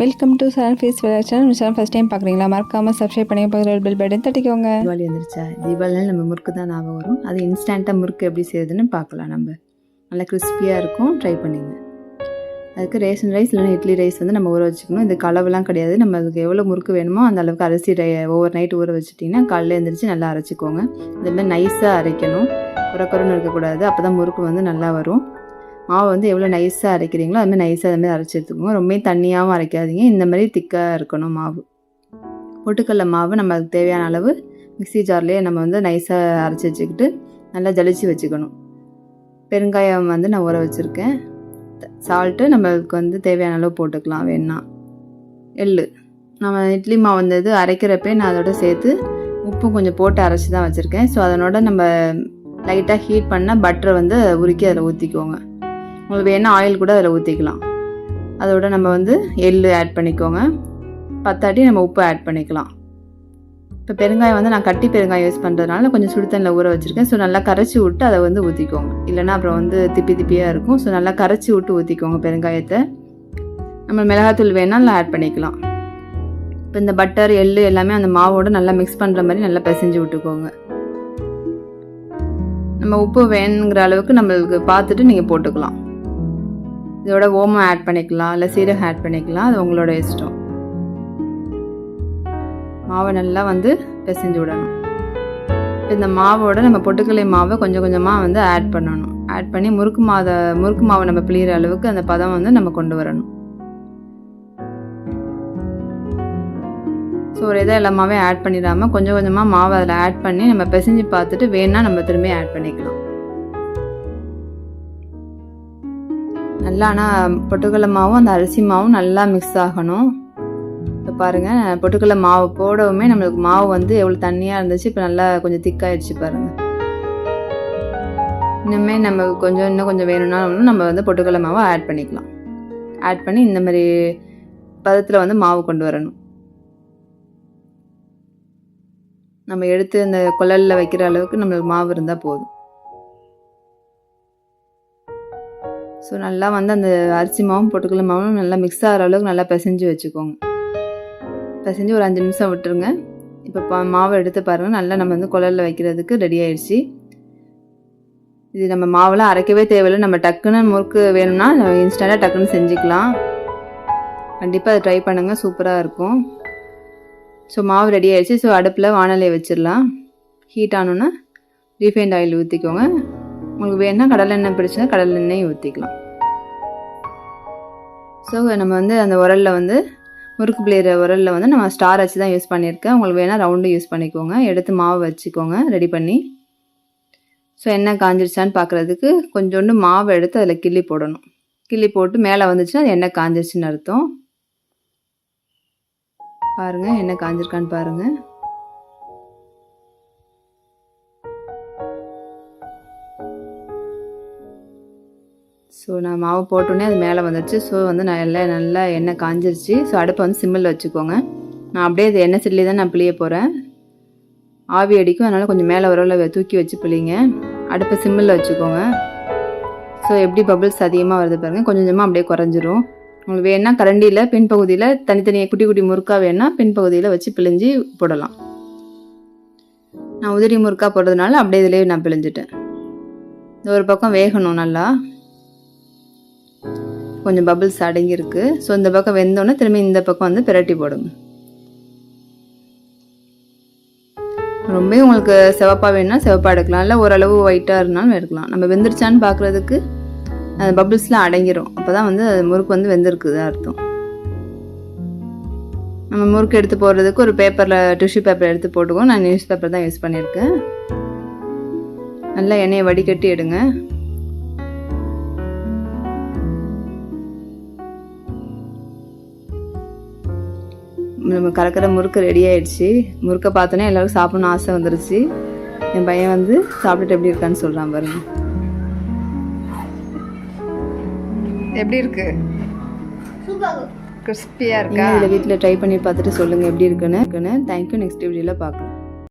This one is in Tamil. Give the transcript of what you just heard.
வெல்கம் டு சரண் ஃபேஸ் விளையாட் சேனல் சேனல் ஃபஸ்ட் டைம் பார்க்குறீங்களா? மறக்காமல் சப்ஸ்கிரைப் பண்ணி பக்கத்தில் பில் பட்டன் தட்டிக்கோங்க. தீபாவளி வந்துருச்சா? தீபாவளினால நம்ம முறுக்கு தான் ஞாபகம் வரும். அது இன்ஸ்டண்ட்டாக முறுக்கு எப்படி செய்யுதுன்னு பார்க்கலாம் நம்ம. நல்லா கிறிஸ்பியாக இருக்கும். ட்ரை பண்ணிங்க. அதுக்கு ரேஷன் ரைஸ் இல்லைன்னா இட்லி ரைஸ் வந்து நம்ம ஊற வச்சுக்கணும். இதுக்கு அளவுலாம் கிடையாது. நம்ம அதுக்கு எவ்வளோ முறுக்கு வேணுமோ அந்த அளவுக்கு அரிசி ரை ஓவர் நைட் ஊற வச்சுட்டிங்கன்னா காலையில் எழுந்திரிச்சு நல்லா அரைச்சிக்கோங்க. இதுமாதிரி நைஸாக அரைக்கணும். குறை குறைன்னு இருக்கக்கூடாது. அப்போ தான் முறுக்கு வந்து நல்லா வரும். மாவு வந்து எவ்வளோ நைஸாக அரைக்கிறீங்களோ அதுமாதிரி நைஸாக அதுமாதிரி அரைச்சி எடுத்துக்கோங்க. ரொம்ப தண்ணியாகவும் அரைக்காதீங்க. இந்த மாதிரி திக்காக இருக்கணும் மாவு. பொட்டுக்கடல மாவு நம்ம அதுக்கு தேவையான அளவு மிக்ஸி ஜார்லேயே நம்ம வந்து நைஸாக அரைச்சி வச்சுக்கிட்டு நல்லா ஜலிச்சு வச்சுக்கணும். பெருங்காயம் வந்து நான் ஊற வச்சுருக்கேன். சால்ட்டு நம்மளுக்கு வந்து தேவையான அளவு போட்டுக்கலாம் வேணா. எள்ளு. நம்ம இட்லி மாவு வந்தது அரைக்கிறப்பே நான் அதோட சேர்த்து உப்பும் கொஞ்சம் போட்டு அரைச்சி தான் வச்சுருக்கேன். ஸோ அதனோட நம்ம லைட்டாக ஹீட் பண்ணால் பட்டரை வந்து உருக்கி அதில் ஊற்றிக்கோங்க உங்களுக்கு வேணால் ஆயில் கூட அதில் ஊற்றிக்கலாம் அதோட நம்ம வந்து எள்ளு ஆட் பண்ணிக்கோங்க. பத்தாட்டி நம்ம உப்பு ஆட் பண்ணிக்கலாம். இப்போ பெருங்காயம் வந்து நான் கட்டி பெருங்காயம் யூஸ் பண்ணுறதுனால கொஞ்சம் சுடுத்தண்ணில் ஊற வச்சுருக்கேன். ஸோ நல்லா கரைச்சி விட்டு அதை வந்து ஊற்றிக்கோங்க இல்லைன்னா அப்புறம் வந்து திப்பி திப்பியாக இருக்கும். ஸோ நல்லா கரைச்சி விட்டு ஊற்றிக்கோங்க பெருங்காயத்தை. நம்ம மிளகாத்தூள் வேணால் ஆட் பண்ணிக்கலாம். இப்போ இந்த பட்டர் எள்ளு எல்லாமே அந்த மாவோட நல்லா மிக்ஸ் பண்ணுற மாதிரி நல்லா பிசைஞ்சு விட்டுக்கோங்க. நம்ம உப்பு வேணுங்கிற அளவுக்கு நம்மளுக்கு பார்த்துட்டு நீங்கள் போட்டுக்கலாம். இதோட ஓமம் ஆட் பண்ணிக்கலாம் இல்லை சீரகம் ஆட் பண்ணிக்கலாம் அது உங்களோட இஷ்டம். மாவை நல்லா வந்து பிசைஞ்சு விடணும். இப்போ இந்த மாவோட நம்ம பொட்டுக்கலை மாவை கொஞ்சம் கொஞ்சமாக வந்து ஆட் பண்ணணும். ஆட் பண்ணி முறுக்கு மாத முறுக்கு மாவை நம்ம பிழிகிற அளவுக்கு அந்த பதம் வந்து நம்ம கொண்டு வரணும். ஸோ ஒரு இதை எல்லாமே ஆட் பண்ணிடாமல் கொஞ்சம் கொஞ்சமாக மாவை அதில் ஆட் பண்ணி நம்ம பிசைஞ்சு பார்த்துட்டு வேணால் நம்ம திரும்பி ஆட் பண்ணிக்கலாம். நல்லா ஆனால் பொட்டுக்கடலை மாவும் அந்த அரிசி மாவும் நல்லா மிக்ஸ் ஆகணும். இப்போ பாருங்கள் பொட்டுக்கடலை மாவு போடவுமே நம்மளுக்கு மாவு வந்து எவ்வளோ தண்ணியாக இருந்துச்சு இப்போ நல்லா கொஞ்சம் திக்காயிடுச்சு பாருங்கள் இன்னுமே நம்ம கொஞ்சம் இன்னும் கொஞ்சம் வேணும்னாலும் நம்ம வந்து பொட்டுக்கடலை மாவை ஆட் பண்ணிக்கலாம். ஆட் பண்ணி இந்த மாதிரி பதத்தில் வந்து மாவு கொண்டு வரணும். நம்ம எடுத்து அந்த குழலில் வைக்கிற அளவுக்கு நம்மளுக்கு மாவு இருந்தால் போதும். ஸோ நல்லா வந்து அந்த அரிசி மாவும் பொட்டுக்கடலை மாவும் நல்லா மிக்ஸ் ஆகிற அளவுக்கு நல்லா பிசைஞ்சு வச்சுக்கோங்க. பிசைஞ்சு ஒரு அஞ்சு நிமிஷம் விட்டுருங்க. இப்போ பா மாவை எடுத்து பாருங்கள் நல்லா நம்ம வந்து குழலில் வைக்கிறதுக்கு ரெடி ஆயிடுச்சு. இது நம்ம மாவெல்லாம் அரைக்கவே தேவையில்லை. நம்ம டக்குன்னு முறுக்கு வேணும்னா இன்ஸ்டண்ட்டாக டக்குன்னு செஞ்சுக்கலாம். கண்டிப்பாக அதை ட்ரை பண்ணுங்கள் சூப்பராக இருக்கும். ஸோ மாவு ரெடி ஆயிடுச்சு. ஸோ அடுப்பில் வானலையை வச்சிடலாம். ஹீட் ஆனோன்னா ரீஃபைண்ட் ஆயில் ஊற்றிக்கோங்க உங்களுக்கு வேணால் கடலெண்ணெய் பிடிச்சா கடலெண்ணெய் ஊற்றிக்கலாம் ஸோ நம்ம வந்து அந்த உரலில் வந்து முறுக்கு பிள்ளைகிற உரலில் வந்து நம்ம ஸ்டார் வச்சு தான் யூஸ் பண்ணியிருக்கேன். உங்களுக்கு வேணால் ரவுண்டு யூஸ் பண்ணிக்கோங்க. எடுத்து மாவு வச்சுக்கோங்க ரெடி பண்ணி. ஸோ என்ன காஞ்சிருச்சான்னு பார்க்குறதுக்கு கொஞ்சோண்டு மாவு எடுத்து அதில் கிள்ளி போடணும். கிள்ளி போட்டு மேலே வந்துச்சுன்னா அது எண்ணெய் காஞ்சிருச்சுன்னு அர்த்தம். பாருங்கள் எண்ணெய் காஞ்சிருக்கான்னு பாருங்கள் ஸோ நான் மாவு போட்டோன்னே அது மேலே வந்துடுச்சு ஸோ வந்து நான் எல்லாம் நல்லா எண்ணெய் காஞ்சிருச்சு. ஸோ அடுப்பை வந்து சிம்மில் வச்சுக்கோங்க. நான் அப்படியே இது எண்ணெய் சில்லி தான் நான் பிழிய போகிறேன் ஆவி அடிக்கும். அதனால் கொஞ்சம் மேலே வரவில் தூக்கி வச்சு பிழிங்க. அடுப்பை சிம்மில் வச்சுக்கோங்க. ஸோ எப்படி பபிள்ஸ் அதிகமாக வருது பாருங்கள் கொஞ்சம் கொஞ்சமாக அப்படியே குறைஞ்சிரும். உங்களுக்கு வேணால் கரண்டியில் பின்பகுதியில் தனித்தனியாக குட்டி குட்டி முறுக்கா வேணால் பின்பகுதியில் வச்சு பிழிஞ்சு போடலாம். நான் உதிரி முறுக்கா போடுறதுனால அப்படியே இதிலே நான் பிழிஞ்சிட்டேன். இந்த ஒரு பக்கம் வேகணும் நல்லா. கொஞ்சம் பபிள்ஸ் அடங்கியிருக்கு. ஸோ இந்த பக்கம் வெந்தோடனே திரும்பி இந்த பக்கம் வந்து பிரட்டி போடுங்க ரொம்ப உங்களுக்கு சிவப்பாக வேணும்னா சிவப்பாக எடுக்கலாம். இல்லை ஓரளவு ஒயிட்டாக இருந்தாலும் எடுக்கலாம். நம்ம வெந்துருச்சான்னு பார்க்குறதுக்கு அந்த பபிள்ஸ்லாம் அடங்கிரும். அப்போ தான் வந்து அது முறுக்கு வந்து வெந்திருக்குது அர்த்தம். நம்ம முறுக்கு எடுத்து போடுறதுக்கு ஒரு பேப்பரில் டிஷ்யூ பேப்பர் எடுத்து போட்டுக்கோ நான் நியூஸ் பேப்பர் தான் யூஸ் பண்ணியிருக்கேன். நல்லா எண்ணெயை வடிகட்டி எடுங்க. நம்ம கலக்கிற முறுக்கு ரெடி ஆயிடுச்சு. முறுக்கை பார்த்தோன்னே எல்லாருக்கும் சாப்பிடணும்னு ஆசை வந்துருச்சு. என் பையன் வந்து சாப்பிட்டுட்டு எப்படி இருக்கான்னு சொல்கிறான் பாருங்க. எப்படி இருக்கு? கிறிஸ்பியாக இருக்கா. இதில் வீட்டில் ட்ரை பண்ணி பார்த்துட்டு சொல்லுங்கள் எப்படி இருக்குன்னு. இருக்குன்னு தேங்க்யூ நெக்ஸ்ட் வீடியோவில் பார்க்கலாம்.